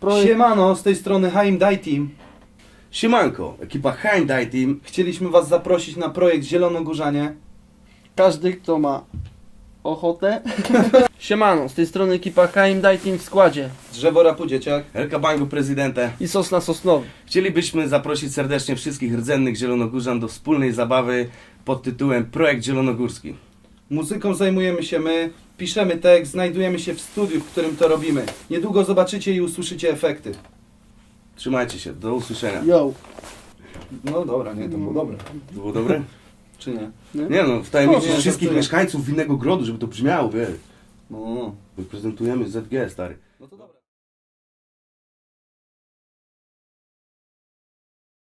Projekt... Siemano, z tej strony Haim Dai Team. Siemanko, ekipa Hyundai Team. Chcieliśmy Was zaprosić na projekt Zielonogórzanie. Każdy, kto ma ochotę. Siemano, z tej strony ekipa KM Daj Team w składzie Drzewo Rapu Dzieciak. Elka Bangu Prezydente. i Sosna Sosnowy. Chcielibyśmy zaprosić serdecznie wszystkich rdzennych zielonogórzan do wspólnej zabawy pod tytułem Projekt Zielonogórski. Muzyką zajmujemy się my, piszemy tekst, znajdujemy się w studiu, w którym to robimy. Niedługo zobaczycie i usłyszycie efekty. Trzymajcie się, do usłyszenia. Yo. No dobra, nie, to było dobre. To było dobre? Czy nie? Nie no, wtajemniczyć Nie, wszystkich żartuję. mieszkańców Winnego Grodu, żeby to brzmiało, wiesz. No, Reprezentujemy ZG, stary. no to dobra.